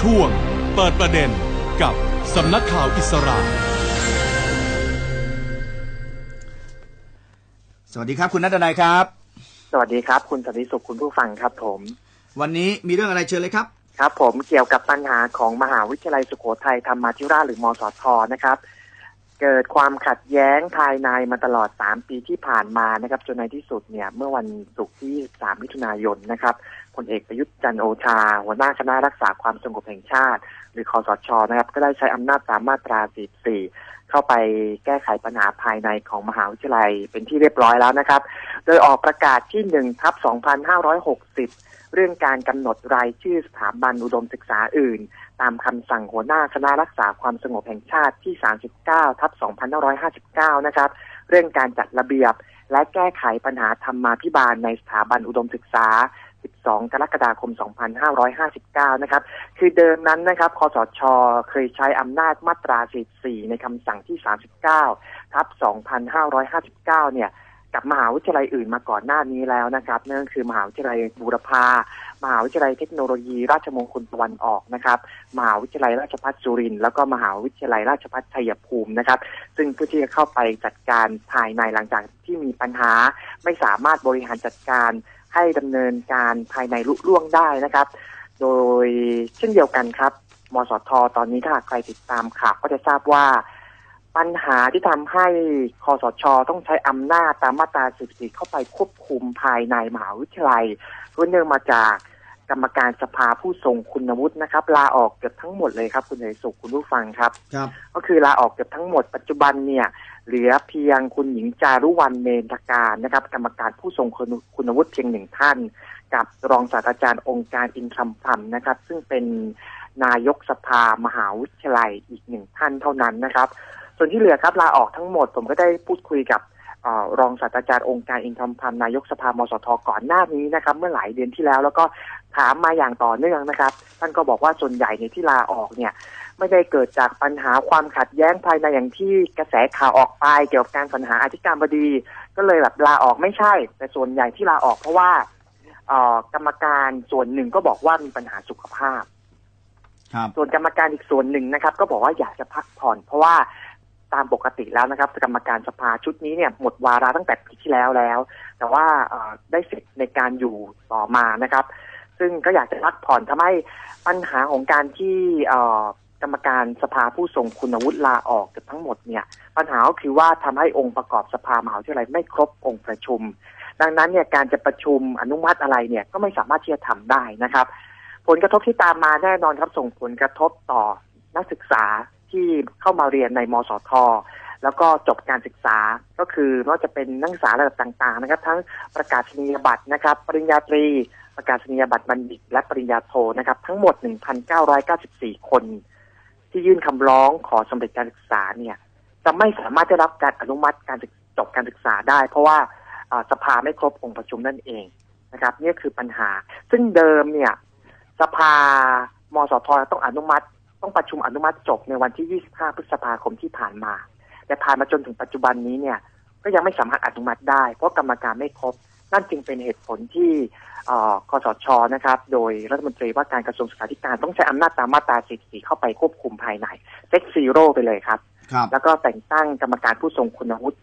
ช่วงเปิดประเด็นกับสำนักข่าวอิสระ สวัสดีครับคุณนัทนายครับ สวัสดีครับ คุณสันติสุขคุณผู้ฟังครับผม วันนี้มีเรื่องอะไรเชิญเลยครับ ครับ ผมเกี่ยวกับปัญหาของมหาวิทยาลัยสุโขทัยธรรมาธิราชหรือมสทนะครับ เกิดความขัดแย้งภายในมาตลอด 3 ปีที่ผ่านมานะครับ จนในที่สุดเนี่ย เมื่อวันศุกร์ที่ 3 มิถุนายนนะครับพลเอกประยุทธ์จันโอชา หัวหน้าคณะรักษาความสงบแห่งชาติ หรือคอสชนะครับ ก็ได้ใช้อำนาจตามมาตรา 44 เข้าไปแก้ไขปัญหาภายในของมหาวิทยาลัยเป็นที่เรียบร้อยแล้วนะครับ โดยออกประกาศที่1ทับ2560 เรื่องการกำหนดรายชื่อสถาบันอุดมศึกษาอื่น ตามคำสั่งหัวหน้าคณะรักษาความสงบแห่งชาติที่ 39ทับ2559 นะครับ เรื่องการจัดระเบียบและแก้ไขปัญหาธรรมาภิบาลในสถาบันอุดมศึกษา 12 กรกฎาคม 2559 นะครับ คือเดิมนั้นนะครับ คอสช เคยใช้อำนาจมาตรา 44 ในคำสั่งที่ 39 ทับ 2559 เนี่ย กับมหาวิทยาลัยอื่นมาก่อนหน้านี้แล้วนะครับ นั่นคือมหาวิทยาลัยบูรพา มหาวิทยาลัยเทคโนโลยี ราชมงคลตะวันออกนะครับ มหาวิทยาลัยราชภัฏสุรินทร์ แล้วก็มหาวิทยาลัยราชภัฏชัยภูมินะครับ ซึ่งเพื่อที่จะเข้าไปจัดการภายในหลังจากที่มีปัญหา ไม่สามารถบริหารจัดการ ให้ดำเนินการภายในลุล่วงได้นะครับ โดยเช่นเดียวกันครับมสทตอนนี้ถ้าหากใครติดตามข่าวก็จะทราบว่า ปัญหาที่ทำให้คอสชต้องใช้อำนาจตามมาตรา14เข้าไปควบคุมภายในมหาวิทยาลัยเนื่องมาจากกรรมการสภาผู้ทรงคุณวุฒินะครับ ลาออกเกือบทั้งหมดเลยครับ คุณเอกสุขคุณผู้ฟังครับครับ ก็คือลาออกเกือบทั้งหมดปัจจุบันเนี่ย เหลือเพียงคุณหญิงจารุวรรณเมนทการนะครับ กรรมการผู้ทรงคุณวุฒิเพียงหนึ่งท่าน กับรองศาสตราจารย์องค์การอินทรพันธ์นะครับ ซึ่งเป็นนายกสภามหาวิทยาลัยอีกหนึ่งท่านเท่านั้นนะครับ ส่วนที่เหลือครับลาออกทั้งหมด ผมก็ได้พูดคุยกับอรองศาสตราจารย์องค์การอินทรพันธ์นายกสภามสทก่อนหน้านี้นะครับ เมื่อหลายเดือนที่แล้วแล้วก็ถามมาอย่างต่อเนื่องนะครับ ท่านก็บอกว่าส่วนใหญ่ในที่ลาออกเนี่ย ไม่ได้เกิดจากปัญหาความขัดแย้งภายในอย่างที่กระแสข่าวออกไปเกี่ยวกับการสรรหาอธิการบดี ก็เลยแบบลาออกไม่ใช่ แต่ส่วนใหญ่ที่ลาออกเพราะว่าเอ่อกรรมการส่วนหนึ่งก็บอกว่ามีปัญหาสุขภาพ ครับ ส่วนกรรมการอีกส่วนหนึ่งนะครับ ก็บอกว่าอยากจะพักผ่อน เพราะว่าตามปกติแล้วนะครับ กรรมการสภาชุดนี้เนี่ยหมดวาระตั้งแต่ปีที่แล้วแล้ว แต่ว่าเอ่อได้สิทธิ์ในการอยู่ต่อมานะครับ ซึ่งก็อยากจะพักผ่อนทำให้ปัญหาของการที่เอ่อก รรมการสภาผู้ทรงคุณวุฒิลาออกกือบทั้งหมดเนี่ยปัญหาก็คือว่าทำให้องค์ประกอบสภามหาวิทยาลัยไม่ครบองค์ประชุม ดังนั้นเนี่ยการจะประชุมอนุมัติอะไรเนี่ยก็ไม่สามารถที่จะทำได้นะครับ ผลกระทบที่ตามมาแน่นอนครับส่งผลกระทบต่อนักศึกษาที่เข้ามาเรียนในมสทแล้วก็จบการศึกษาก็คือไม่ว่าจะเป็นนักศึกษาระดับต่างๆ นะครับ ทั้งประกาศนียบัตรนะครับ ปริญญาตรี ประกาศนียบัตรบัณฑิต และปริญญาโทนะครับ ทั้งหมด 1,994 คน ที่ยื่นคำร้องขอสำเร็จการศึกษาเนี่ยจะไม่สามารถได้รับการอนุมัติการจบการศึกษาได้ เพราะว่าอ่าสภาไม่ครบองค์ประชุมนั่นเองนะครับนี่คือปัญหา ซึ่งเดิมเนี่ยสภามสทต้องอนุมัติ ต้องประชุมอนุมัติจบในวันที่ 25 พฤษภาคมที่ผ่านมา แต่ผ่านมาจนถึงปัจจุบันนี้เนี่ยก็ยังไม่สามารถอนุมัติได้ เพราะกรรมการไม่ครบ นั่นจึงเป็นเหตุผลที่เอ่อคสชนะครับ โดยรัฐมนตรีว่าการกระทรวงศึกษาธิการต้องใช้อำนาจตามมาตรา 44 เข้าไปควบคุมภายในเซ็กซีโร่ไปเลยครับครับแล้วก็แต่งตั้งกรรมการผู้ทรงคุณวุฒิ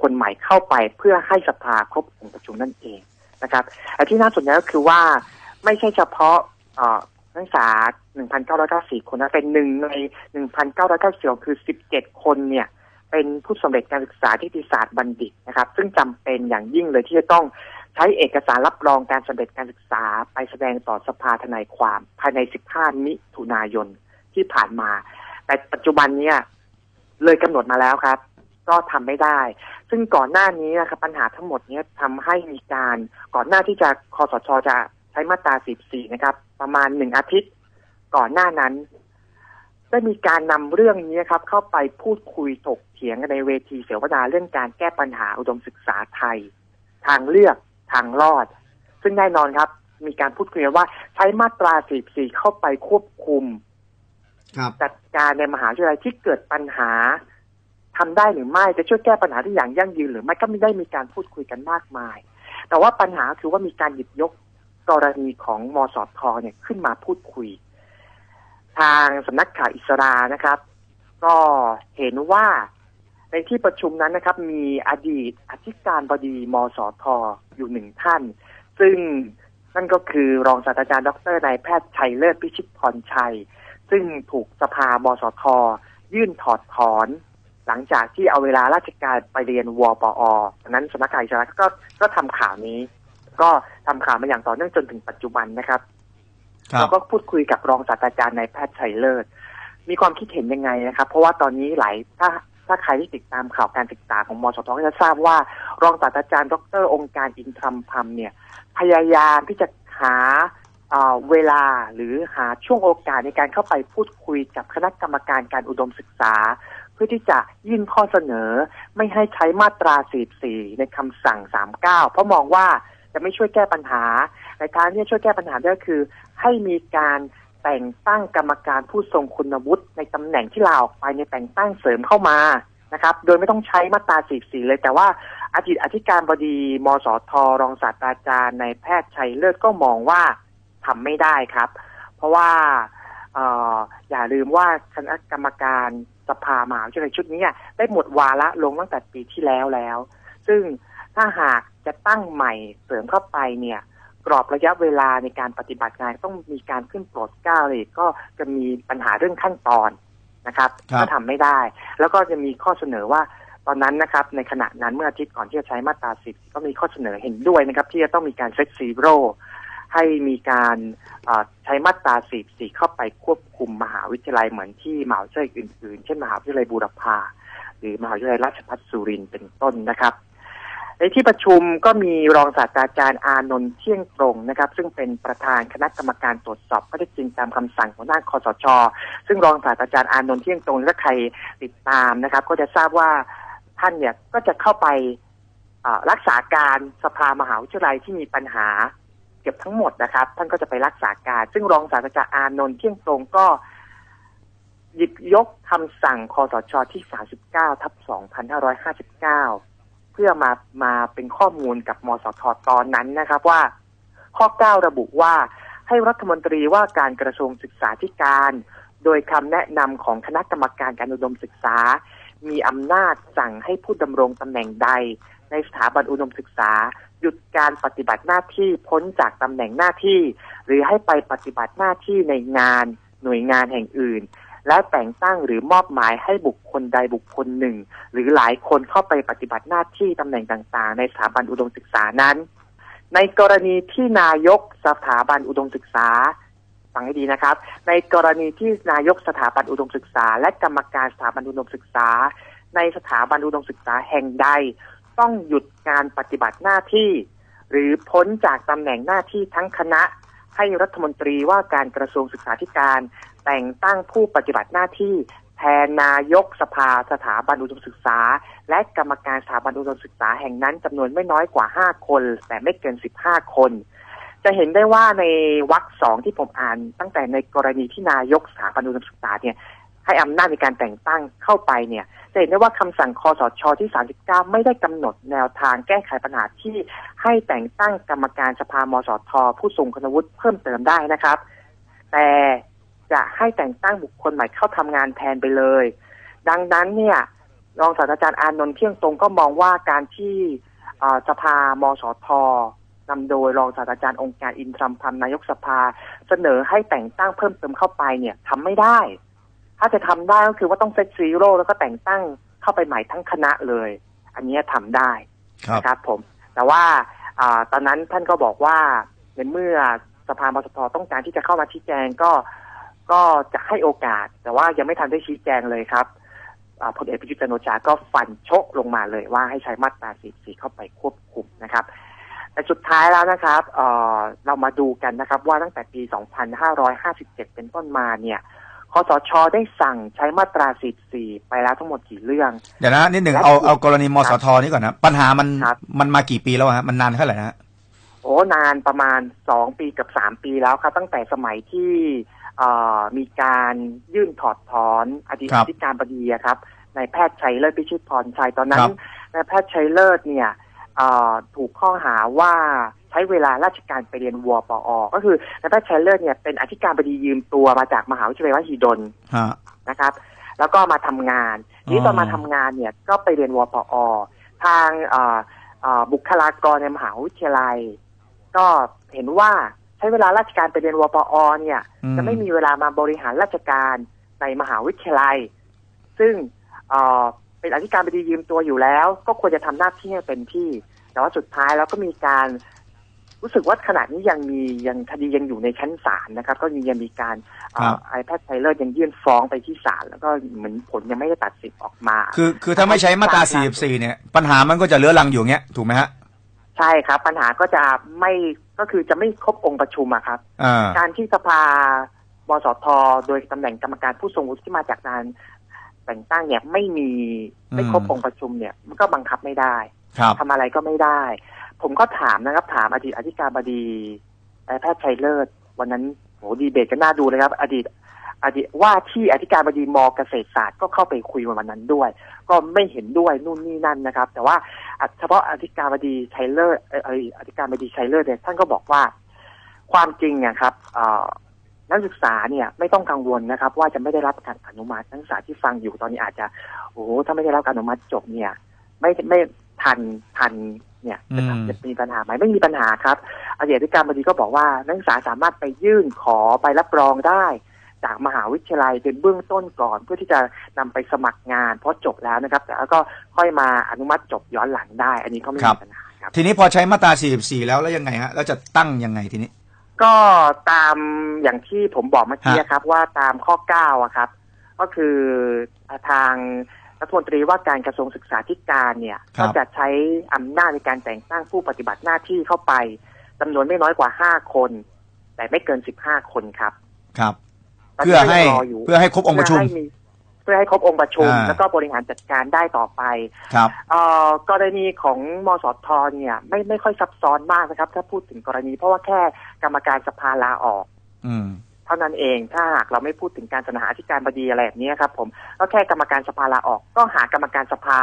คนใหม่เข้าไปเพื่อให้สภาครบองค์ประชุมนั่นเองนะครับแต่ที่น่าสนใจก็คือว่าไม่ใช่เฉพาะเอ่อนักศึกษา 1,994 คนนะเป็นหนึ่งใน 1,994คือ 17 คนเนี่ย เป็นผู้สำเร็จการศึกษาที่ติศาสตร์บัณฑิตนะครับ ซึ่งจำเป็นอย่างยิ่งเลยที่จะต้องใช้เอกสารรับรองการสำเร็จการศึกษา ไปแสดงต่อสภาทนายความ ภายใน 15 มิถุนายนที่ผ่านมา แต่ปัจจุบันเนี่ยเลยกำหนดมาแล้วครับ ก็ทำไม่ได้ ซึ่งก่อนหน้านี้นะครับปัญหาทั้งหมดเนี้ทำให้มีการก่อนหน้าที่จะคอสชจะใช้มาตรา 14 นะครับ ประมาณหนึ่งอาทิตย์ ก่อนหน้านั้น ได้มีการนำเรื่องนี้ครับ เข้าไปพูดคุยถกเถียงกันในเวทีเสวนาเรื่องการแก้ปัญหาอุดมศึกษาไทย ทางเลือกทางรอด ซึ่งแน่นอนครับ มีการพูดคุยกันว่าใช้มาตรา 44 เข้าไปควบคุมครับจัดการในมหาวิทยาลัยที่เกิดปัญหาทำได้หรือไม่จะช่วยแก้ปัญหาที่อย่างยั่งยืนหรือไม่ก็ไม่ได้มีการพูดคุยกันมากมาย แต่ว่าปัญหาคือว่ามีการหยิบยกกรณีของมสทเนี่ยขึ้นมาพูดคุย ทางสำนักข่าวอิสรานะครับ ก็เห็นว่าในที่ประชุมนั้นนะครับ มีอดีตอธิการบดีมสทอยู่หนึ่งท่าน ซึ่งนั่นก็คือรองศาสตราจารย์ดรนายแพทย์ชัยเลิศพิชิตพรชัย ซึ่งถูกสภามสทยื่นถอดถอน หลังจากที่เอาเวลาราชการไปเรียนวปอดังนั้นสำนักข่าวอิสระก็ก็ทำข่าวนี้ ก็ทำข่าวมาอย่างต่อเนื่องจนถึงปัจจุบันนะครับ เราก็พูดคุยกับรองศาสตราจารย์นายแพทย์ชัยเลิศมีความคิดเห็นยังไงนะครับ เพราะว่าตอนนี้หลายถ้าถ้าใครที่ติดตามข่าวการศึกษาของมสทก็จะทราบว่ารองศาสตราจารย์ ดร องค์การอินทรมพัมเนี่ย พยายามที่จะหาเอ่อเวลาหรือหาช่วงโอกาสในการเข้าไปพูดคุยกับคณะกรรมการการอุดมศึกษา เพื่อที่จะยื่นข้อเสนอไม่ให้ใช้มาตรา 44 ในคำสั่ง 39 เพราะมองว่า จะไม่ช่วยแก้ปัญหา ในทางที่จะช่วยแก้ปัญหาได้ก็คือ ให้มีการแต่งตั้งกรรมการผู้ทรงคุณวุฒิในตำแหน่งที่ลาออกไปในแต่งตั้งเสริมเข้ามานะครับ โดยไม่ต้องใช้มาตรา44 เลย แต่ว่าอดีตอธิการบดี มสท รองศาสตราจารย์ในายแพทย์ชัยเลิศก็มองว่าทำไม่ได้ครับ เพราะว่าอออย่าลืมว่าคณะกรรมการสภามหาวิทยาลัยชุดนี้ได้หมดวาระลงตั้งแต่ปีที่แล้วแล้ว ซึ่งถ้าหาก จะตั้งใหม่เสริมเข้าไปเนี่ย กรอบระยะเวลาในการปฏิบัติงานต้องมีการขึ้นโปรดเกล้าเลยก็จะมีปัญหาเรื่องขั้นตอนนะครับครับก็ทำไม่ได้ แล้วก็จะมีข้อเสนอว่าตอนนั้นนะครับ ในขณะนั้นเมื่ออาทิตย์ก่อนที่จะใช้มาตราสิบก็มีข้อเสนอเห็นด้วยนะครับ ที่จะต้องมีการเซตซีโร่ให้มีการเอ่อใช้มาตราสิบสี่เข้าไปควบคุมมหาวิทยาลัยเหมือนที่มหาวิทยาลัยอื่นๆ เช่นมหาวิทยาลัยบูรพาหรือมหาวิทยาลัยราชภัฏสุรินทร์เป็นต้นนะครับ ในที่ประชุมก็มีรองศาสตราจารย์อานนท์เที่ยงตรงนะครับ ซึ่งเป็นประธานคณะกรรมการตรวจสอบข้อเท็จจริงตามคำสั่งของด้านคอสช ซึ่งรองศาสตราจารย์อานนท์เที่ยงตรงถ้าใครติดตามนะครับ ก็จะทราบว่าท่านเนี่ยก็จะเข้าไปรักษาการสภามหาวิทยาลัยที่มีปัญหาเกือบทั้งหมดนะครับ ท่านก็จะไปรักษาการ ซึ่งรองศาสตราจารย์อานนท์เที่ยงตรงก็หยิบยกคำสั่งคอสชที่ 39 ทับ 2559 เพื่อมามาเป็นข้อมูลกับมสทตอนนั้นนะครับว่า ข้อ 9 ระบุว่าให้รัฐมนตรีว่าการกระทรวงศึกษาธิการ โดยคำแนะนำของคณะกรรมการการอุดมศึกษา มีอำนาจสั่งให้ผู้ดำรงตำแหน่งใด ในสถาบันอุดมศึกษา หยุดการปฏิบัติหน้าที่พ้นจากตำแหน่งหน้าที่ หรือให้ไปปฏิบัติหน้าที่ในงาน หน่วยงานแห่งอื่น และแต่งตั้งหรือมอบหมายให้บุคคลใดบุคคลหนึ่ง หรือหลายคนเข้าไปปฏิบัติหน้าที่ตำแหน่งต่าง ๆ ในสถาบันอุดมศึกษานั้น ในกรณีที่นายกสถาบันอุดมศึกษาฟังให้ดีนะครับ ในกรณีที่นายกสถาบันอุดมศึกษา และกรรมการสถาบันอุดมศึกษา ในสถาบันอุดมศึกษาแห่งใด ต้องหยุดการปฏิบัติหน้าที่ หรือพ้นจากตำแหน่งหน้าที่ทั้งคณะให้รัฐมนตรีว่าการกระทรวงศึกษาธิการ แต่งตั้งผู้ปฏิบัติหน้าที่แทนนายกสภาสถาบันอุดมศึกษา และกรรมการสถาบันอุดมศึกษาแห่งนั้นจำนวนไม่น้อยกว่า 5 คน แต่ไม่เกิน 15 คน จะเห็นได้ว่าในวรรคสองที่ผมอ่าน ตั้งแต่ในกรณีที่นายกสถาบันอุดมศึกษาเนี่ยให้อำนาจในการแต่งตั้งเข้าไปเนี่ยจะเห็นได้ว่าคำสั่งคอสชที่ 39 ไม่ได้กำหนดแนวทางแก้ไขปัญหาที่ให้แต่งตั้งกรรมการสภามสทผู้ทรงคุณวุฒิเพิ่มเติมได้นะครับ แต่ จะให้แต่งตั้งบุคคลใหม่เข้าทำงานแทนไปเลย ดังนั้นเนี่ยรองศาสตราจารย์อานนท์เที่ยงตรงก็มองว่าการที่เอ่อสภามสทนำโดยรองศาสตราจารย์องค์การอินทรัมพันธ์นายกสภา เสนอให้แต่งตั้งเพิ่มเติมเข้าไปเนี่ยทำไม่ได้ ถ้าจะทำได้ก็คือว่าต้องเซตซีโร่แล้วก็แต่งตั้งเข้าไปใหม่ทั้งคณะเลย อันเนี้ยทำได้ครับนะครับผม แต่ว่าอาตอนนั้นท่านก็บอกว่าในเมื่อสภามสทต้องการที่จะเข้ามาชี้แจงก็ ก็จะให้โอกาส แต่ว่ายังไม่ทันได้ชี้แจงเลยครับอ่าพลเอกประยุทธ์จันทร์โอชาก็ฟันโชกลงมาเลยว่าให้ใช้มาตรา 44 เข้าไปควบคุมนะครับแต่สุดท้ายแล้วนะครับเอ่อเรามาดูกันนะครับ ว่าตั้งแต่ปี 2557 เป็นต้นมาเนี่ยคอสชได้สั่งใช้มาตรา 44 ไปแล้วทั้งหมดกี่เรื่อง เดี๋ยวนะนิดหนึ่งและเอาเอากรณีมสทนี่ก่อนนะ ปัญหามันครับมันมากี่ปีแล้วฮะ มันนานเท่าไหร่นะฮะโอ้นานประมาณสองปีกับสามปีแล้วครับ ตั้งแต่สมัยที่เอ่อ มีการยื่นถอดถอนอดีตครับอธิการบดีอะครับนายแพทย์ชัยเลิศพิชิตพรชัยตอนนั้ครันบนายแพทย์ชัยเลิศเนี่ยเอ่อถูกข้อหาว่าใช้เวลาราชการไปเรียนวปอก็คือนายแพทย์ชัยเลิศเนี่ยเป็นอธิการบดียืมตัวมาจากมหาวิทยาลัยวหิดลฮะนะครับ แล้วก็มาทำงานทีนี้อ๋อตอนมาทำงานเนี่ยก็ไปเรียนวปอทางเอ่อเอ่อบุคลากรในมหาวิทยาลัย ก็เห็นว่าใช้เวลาราชการไปเรียนวปอเนี่ยอืจะไม่มีเวลามาบริหารราชการในมหาวิทยาลัย ซึ่งเอ่อเป็นอธิการบดียืมตัวอยู่แล้ว ก็ควรจะทำหน้าที่ให้เต็มที่ แต่ว่าสุดท้ายแล้วก็มีการรู้สึกว่าขณะนี้ยังมียังคดียังอยู่ในชั้นศาลนะครับ ก็ยังมีการครับไอแพทย์ไทเลอร์ยังยื่นฟ้องไปที่ศาลแล้วก็เหมือนผลยังไม่ได้ตัดสินออกมา คือคือถ้าไม่ใช้มาตราครับ44 เนี่ย ปัญหามันก็จะเลื้อรังอยู่อย่างเงี้ยถูกไหมฮะ ใช่ครับ ปัญหาก็จะไม่ ก็คือจะไม่ครบองค์ประชุมอะครับอ่าการที่สภาบสทโดยตำแหน่งกรรมการผู้ทรงวุฒิที่มาจากการแต่งตั้งเนี่ยไม่มีไม่ครบอืมองค์ประชุมเนี่ยมันก็บังคับไม่ได้ครับทำอะไรก็ไม่ได้ ผมก็ถามนะครับ ถามอดีตอธิการบดีนายแพทย์ชัยเลิศ วันนั้นโหดีเบตก็น่าดูเลยครับ อดีตอดีต ว่าที่อธิการบดีมเกษตรศาสตร์ก็เข้าไปคุยวันนั้นด้วย ก็ไม่เห็นด้วยนู่นนี่นั่นนะครับ แต่ว่าอะเฉพาะอธิการบดีชัยเลิศเอ่อเอ่ออธิการบดีชัยเลิศเนี่ยท่านก็บอกว่า ความจริงอะครับเอ่อนักศึกษาเนี่ยไม่ต้องกังวลนะครับ ว่าจะไม่ได้รับการอนุมัตินักศึกษาที่ฟังอยู่ตอนนี้อาจจะโอ้โหถ้าไม่ได้รับการอนุมัติจบเนี่ย ไม่ไม่ทันทันเนี่ยจะอืมจะมีปัญหาไหมไม่มีปัญหาครับอดีตอธิการบดีก็บอกว่านักศึกษาสามารถไปยื่นขอใบรับรองได้ จากมหาวิทยาลัยเป็นเบื้องต้นก่อน เพื่อที่จะนำไปสมัครงานเพราะจบแล้วนะครับ แต่แล้วก็ค่อยมาอนุมัติจบย้อนหลังได้ อันนี้ก็ไม่ครัมีบปัญหาครับ ทีนี้พอใช้มาตรา 44 แล้วแล้วยังไงฮะแล้วจะตั้งยังไงทีนี้ ก็ตามอย่างที่ผมบอกเมื่อกี้ฮะครับ ว่าตามข้อ9อะครับ ก็คือทางรัฐมนตรีว่าการกระทรวงศึกษาธิการเนี่ยครัก็บจะใช้อำนาจในการแต่งตั้งผู้ปฏิบัติหน้าที่เข้าไปจำนวนไม่น้อยกว่า5คน แต่ไม่เกิน15คนครับ ครับตน เพื่นี้อให้ก็ยังรอยู่เพื่อให้ครบองค์ประชุมเพื่อให้มีเพื่อให้ครบองค์ประชุมอ่าแล้วก็บริหารจัดการได้ต่อไป ครับเอ่อกรณีของมสทเนี่ยไม่ไม่ค่อยซับซ้อนมากนะครับ ถ้าพูดถึงกรณี เพราะว่าแค่กรรมการสภาลาออก อืมเท่านั้นเองถ้าหากเราไม่พูดถึงการเสนออธิการบดีอะไรแบบนี้ครับ ผมก็แค่กรรมการสภาลาออก ก็หากรรมการสภา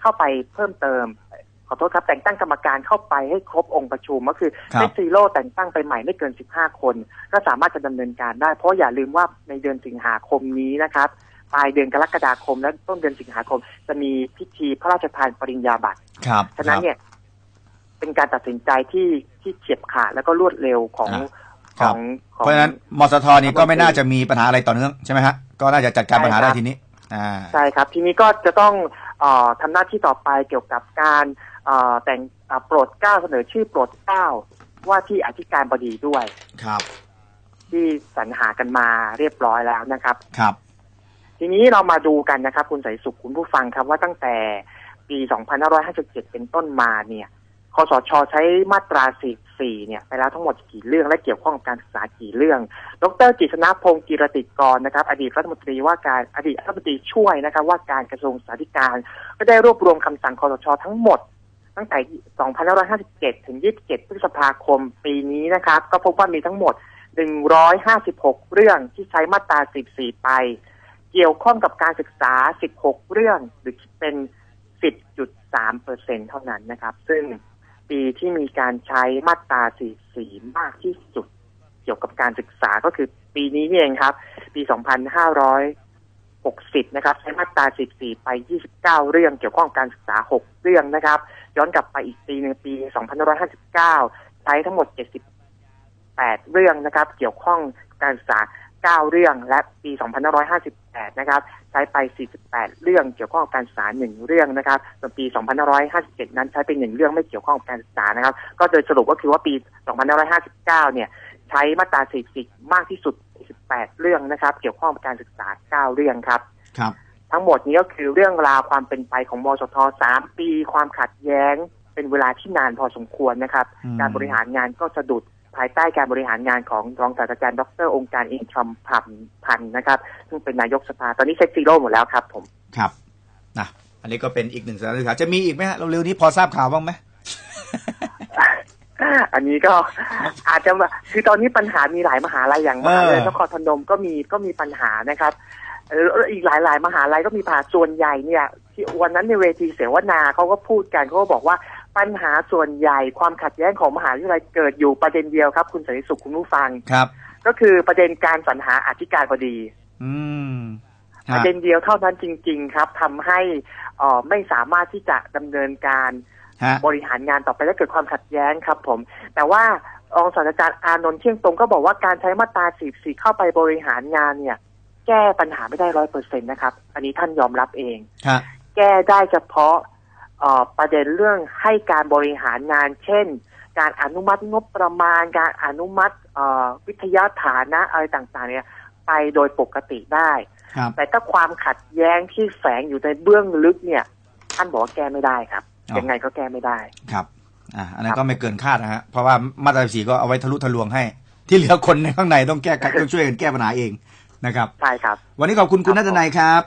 เข้าไปเพิ่มเติมข อโทษครับแต่งตั้งกรรมการเข้าไปให้ครบองค์ประชุมก็คือครับให้ซีโร่แต่งตั้งไปใหม่ไม่เกิน 15 คน ก็สามารถจะดำเนินการได้ เพราะอย่าลืมว่าในเดือนสิงหาคมนี้นะครับปลายเดือนกรกฎาคมและต้นเดือนสิงหาคม จะมีพิธีพระราชทานปริญญาบัตรครับฉะนั้นเนี่ย เป็นการตัดสินใจที่ที่เฉียบขาดแล้วก็รวดเร็วของอ่าขครัอบงขอเพงราะฉะนั้นมสทนี่ก็ไม่น่าจะมีปัญหาอะไรต่อเนื่องใช่ไหมฮะก็น่าจะจัดการปัญหาได้ทีนี้อ่าใช่ครับ ทีนี้ก็จะต้องเออ ทำหน้าที่ต่อไปเกี่ยวกับการเอ่อแต่งเอ่อโปรดเกล้าเสนอชื่อโปรดเกล้าว่าที่อธิการบดีด้วยครับ ที่สรรหากันมาเรียบร้อยแล้วนะครับครับ ทีนี้เรามาดูกันนะครับ คุณสายสุขคุณผู้ฟังครับว่าตั้งแต่ปี 2557 เป็นต้นมาเนี่ยคสชใช้มาตรา 44เนี่ยไปแล้วทั้งหมดกี่เรื่องและเกี่ยวข้องกับการศึกษากี่เรื่อง ดรจิตรนพงศ์กิรติกรนะครับ อดีตรัฐมนตรีว่าการอดีตรัฐมนตรีช่วยนะครับ ว่าการกระทรวงศึกษาธิการ ก็ได้รวบรวมคำสั่งคอสชทั้งหมด ตั้งแต่ 2557 ถึง 27 พฤษภาคมปีนี้นะครับ ก็พบว่ามีทั้งหมด 156 เรื่องที่ใช้มาตรา44ไป เกี่ยวข้องกับการศึกษา 16 เรื่องหรือคิดเป็น 10.3เปอร์เซ็นเท่านั้นนะครับ ซึ่ง ปีที่มีการใช้มาตรา44มากที่สุด เกี่ยวกับการศึกษาก็คือปีนี้นี่เองครับ ปี 2560 นะครับ ใช้มาตรา44 ไป 29 เรื่องเกี่ยวข้องการศึกษา 6 เรื่องนะครับ ย้อนกลับไปอีกปีหนึ่งปี 2559 ใช้ทั้งหมด 78 เรื่องนะครับ เกี่ยวข้องการศึกษา 9 เรื่องและปี 2558 นะครับใช้ไป 48 เรื่องเกี่ยวข้องกับการศึกษา1เรื่องนะครับส่วนปี 2557 นั้นใช้เป็นหนึ่งเรื่องไม่เกี่ยวข้องกับการศึกษานะครับ ก็โดยสรุปก็คือว่าปี 2559 เนี่ยใช้มาตรา 40 มากที่สุด 18 เรื่องนะครับ เกี่ยวข้องกับการศึกษา 9 เรื่องครับครับทั้งหมดนี้ก็คือเรื่องราวความเป็นไปของมสท3ปี ความขัดแย้ง เป็นเวลาที่นานพอสมควรนะครับอืมการบริหารงานก็สะดุด ภายใต้การบริหารงานของรองศาสตราจารย์ดร องค์การอินทรมพันธ์พันธ์นะครับ ซึ่งเป็นนายกสภาตอนนี้เซ็ตซีโร่หมดแล้วครับผมครับนะอันนี้ก็เป็นอีกหนึ่งสถานศึกษาจะมีอีกไหมฮะเร็วๆนี้พอทราบข่าวบ้างไหมอันนี้ก็อาจจะว่าคือตอนนี้ปัญหามีหลายมหาลัยอย่างมหาลัยเออนครพนมก็มีก็มีปัญหานะครับเอออีกหลายๆมหาลัยก็มีปัญหาส่วนใหญ่เนี่ย ที่วันนั้นในเวทีเสวนาเขาก็พูดกันเขาก็บอกว่า ปัญหาส่วนใหญ่ความขัดแย้งของมหาวิทยาลัยเกิดอยู่ประเด็นเดียวครับ คุณสันติสุขคุณผู้ฟังครับ ก็คือประเด็นการสรรหาอธิการบดี อืมปฮะระเด็นเดียวเท่านั้นจริง ๆ ครับทำให้เอ่อไม่สามารถที่จะดำเนินการฮะบริหารงานต่อไปและเกิดความขัดแย้งครับ ผม แต่ว่ารองศาสตราจารย์อานนท์เที่ยงตรงก็บอกว่าการใช้มาตรา44เข้าไปบริหารงานเนี่ย แก้ปัญหาไม่ได้ร้อยเปอร์เซ็นต์นะครับ อันนี้ท่านยอมรับเองฮะแก้ได้เฉพาะเอ่อ ประเด็นเรื่องให้การบริหารงาน เช่น การอนุมัติงบประมาณ การอนุมัติเอ่อวิทยาฐานะอะไรต่างๆ เนี่ยไปโดยปกติได้ครับแต่ถ้าความขัดแย้งที่แฝงอยู่ในเบื้องลึกเนี่ย ท่านบอกว่าแก้ไม่ได้ครับอ๋อยังไงก็แก้ไม่ได้ครับอ่าอันนั้นก็ไม่เกินคาดนะฮะเพราะว่ามาตราสี่ก็เอาไว้ทะลุทะลวงให้ ที่เหลือคนในข้างในต้องแก้ไขต้องช่วยกันแก้ปัญหาเองนะครับใช่ครับ วันนี้ขอบคุณคุณครันับทนายครับ